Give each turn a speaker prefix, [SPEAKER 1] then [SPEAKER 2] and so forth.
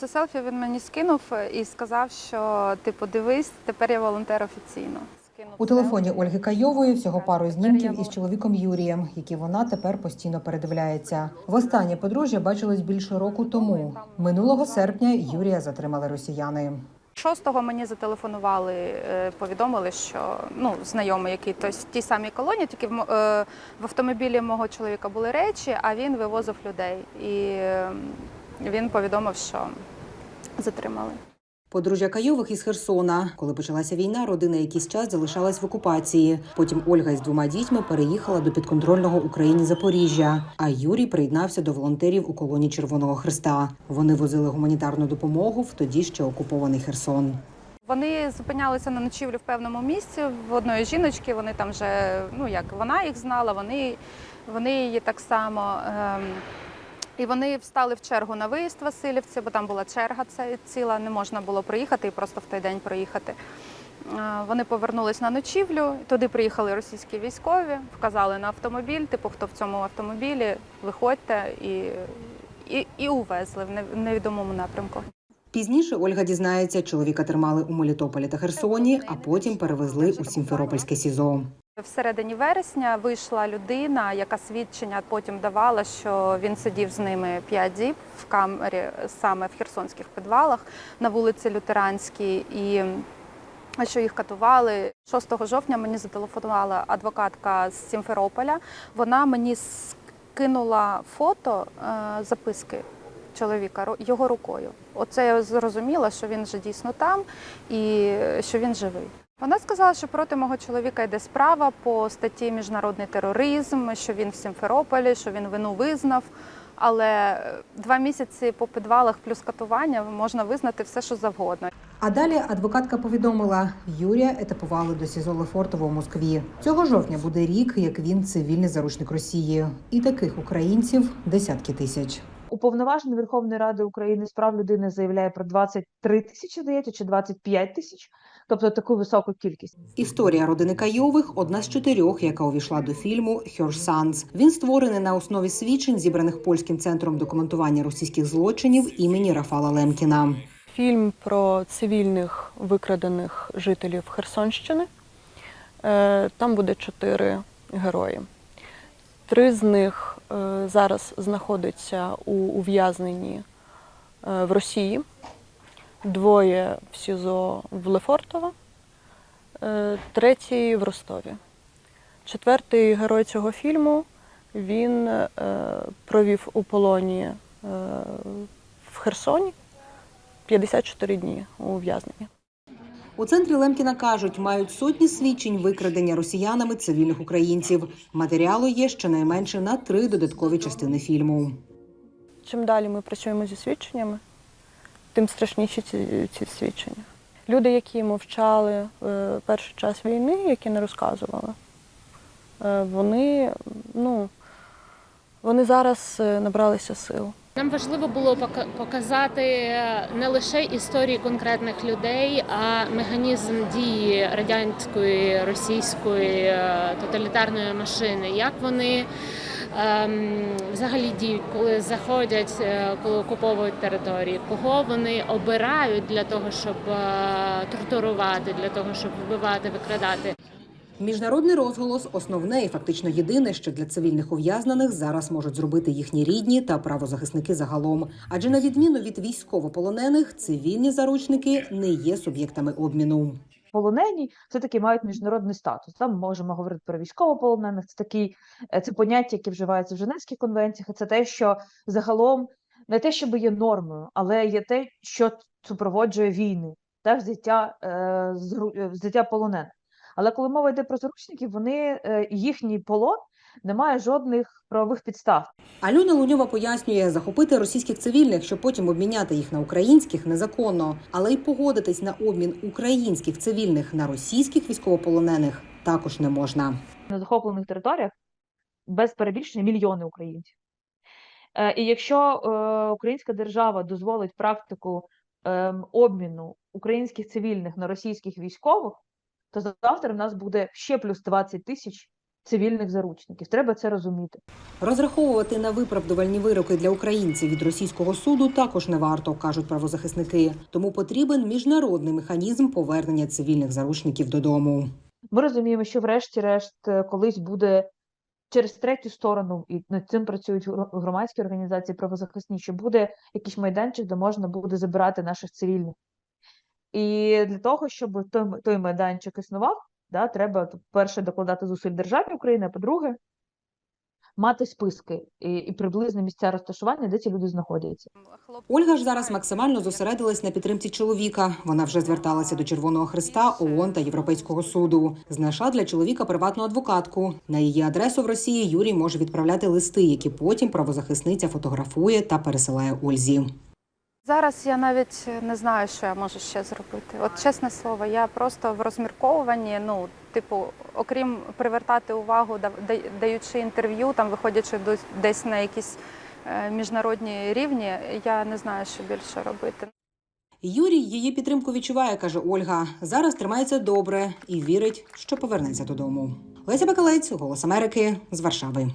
[SPEAKER 1] Це селфі він мені скинув і сказав, що типу дивись, тепер я волонтер офіційно.
[SPEAKER 2] У телефоні Ольги Кайової всього пару знімків із чоловіком Юрієм, які вона тепер постійно передивляється. Востаннє подружжя бачились більше року тому. Минулого серпня Юрія затримали росіяни.
[SPEAKER 1] 6-го мені зателефонували, е, повідомили, що ну знайомий, який тобто в тій самій колонії, тільки в, е, в автомобілі мого чоловіка були речі, а він вивозив людей. І е, він повідомив, що затримали.
[SPEAKER 2] Подружжя Кайових із Херсона. Коли почалася війна, родина якийсь час залишалась в окупації. Потім Ольга із двома дітьми переїхала до підконтрольного Україні Запоріжжя. А Юрій приєднався до волонтерів у колоні Червоного Христа. Вони возили гуманітарну допомогу в тоді ще окупований Херсон.
[SPEAKER 1] Вони зупинялися на ночівлю в певному місці в одної жіночки. Вони там вже ну як вона їх знала, вони, вони її так само. Ем, і вони встали в чергу на виїзд в Васильівці, бо там була черга ціла, не можна було проїхати і просто в той день проїхати. Вони повернулись на ночівлю. Туди приїхали російські військові, вказали на автомобіль. Типу, хто в цьому автомобілі, виходьте і, і, і увезли в в невідомому напрямку.
[SPEAKER 2] Пізніше Ольга дізнається, чоловіка тримали у Мелітополі та Херсоні, а потім перевезли у Сімферопольське СІЗО.
[SPEAKER 1] В середині вересня вийшла людина, яка свідчення потім давала, що він сидів з ними 5 діб в камері, саме в херсонських підвалах на вулиці Лютеранській, і що їх катували. 6 жовтня мені зателефонувала адвокатка з Сімферополя. Вона мені скинула фото е, записки чоловіка його рукою. Оце я зрозуміла, що він вже дійсно там і що він живий. Вона сказала, що проти мого чоловіка йде справа по статті міжнародний тероризм, що він в Сімферополі, що він вину визнав. Але е, два місяці по підвалах плюс катування можна визнати все, що завгодно.
[SPEAKER 2] А далі адвокатка повідомила, Юрія етапували до СІЗО Лефортово у Москві. Цього жовтня буде рік, як він цивільний заручник Росії, і таких українців десятки тисяч.
[SPEAKER 3] Уповноважений Верховної Ради України з прав людини заявляє про 23 тисячі, здається, чи 25 тисяч, тобто таку високу кількість.
[SPEAKER 2] Історія родини Кайових одна з чотирьох, яка увійшла до фільму «Her Sons». Він створений на основі свідчень, зібраних польським центром документування російських злочинів імені Рафала Лемкіна.
[SPEAKER 4] Фільм про цивільних викрадених жителів Херсонщини. Е, Там буде чотири герої. Три з них е, зараз знаходяться у ув'язненні е, в Росії, двоє в СІЗО в Лефортово, е, третій в Ростові. Четвертий герой цього фільму він е, провів у полоні е, в Херсоні 54 дні у ув'язненні.
[SPEAKER 2] У центрі Лемкіна кажуть, мають сотні свідчень викрадення росіянами цивільних українців. Матеріалу є щонайменше на три додаткові частини фільму.
[SPEAKER 4] Чим далі ми працюємо зі свідченнями, тим страшніші ці, ці свідчення. Люди, які мовчали е, перший час війни, які не розказували, е, вони, ну, вони зараз е, набралися сил.
[SPEAKER 5] Нам важливо було пока- показати не лише історії конкретних людей, а механізм дії радянської російської тоталітарної машини, як вони взагалі діють, коли заходять, е, коли окуповують території, кого вони обирають для того, щоб е, тортурувати, для того, щоб вбивати, викрадати.
[SPEAKER 2] Міжнародний розголос основне і фактично єдине, що для цивільних ув'язнених зараз можуть зробити їхні рідні та правозахисники загалом. Адже на відміну від військовополонених, цивільні заручники не є суб'єктами обміну.
[SPEAKER 3] Полонені все-таки мають міжнародний статус. Там можемо говорити про військовополонених. Це такий е, це поняття, яке вживається в Женевських конвенціях. Це те, що загалом не те, щоб є нормою, але є те, що супроводжує війни та взяття, е, е, взяття полонених. Але коли мова йде про заручників, вони їхній полон не має жодних правових підстав.
[SPEAKER 2] Альона Луньова пояснює, захопити російських цивільних, щоб потім обміняти їх на українських, незаконно, але й погодитись на обмін українських цивільних на російських військовополонених також не можна.
[SPEAKER 3] на захоплених територіях без перебільшення мільйони українців. Е, І якщо е, українська держава дозволить практику ем, обміну українських цивільних на російських військових, то завтра в нас буде ще плюс 20 тисяч цивільних заручників. Треба це розуміти.
[SPEAKER 2] Розраховувати на виправдувальні вироки для українців від російського суду також не варто, кажуть правозахисники. Тому потрібен міжнародний механізм повернення цивільних заручників додому.
[SPEAKER 3] Ми розуміємо, що врешті-решт е, колись буде через третю сторону, і над цим працюють громадські організації правозахисні, що буде якийсь майданчик, де можна буде забирати наших цивільних. І для того, щоб той, той майданчик існував, да, треба перше докладати зусиль державі України, а по-друге, мати списки і, і приблизне місця розташування, де ці люди знаходяться.
[SPEAKER 2] Ольга ж зараз максимально зосередилась на підтримці чоловіка. Вона вже зверталася до Червоного Христа, ООН та Європейського суду. Знайшла для чоловіка приватну адвокатку. На її адресу в Росії Юрій може відправляти листи, які потім правозахисниця фотографує та пересилає Ользі.
[SPEAKER 1] Зараз я навіть не знаю, що я можу ще зробити. От чесне слово, я просто в розмірковуванні. Ну, типу, окрім привертати увагу, да- да- даючи інтерв'ю, там виходячи десь на якісь е, міжнародні рівні, я не знаю, що більше робити.
[SPEAKER 2] Юрій її підтримку відчуває, каже Ольга. Зараз тримається добре і вірить, що повернеться додому. Леся Бакалець, Голос Америки з Варшави.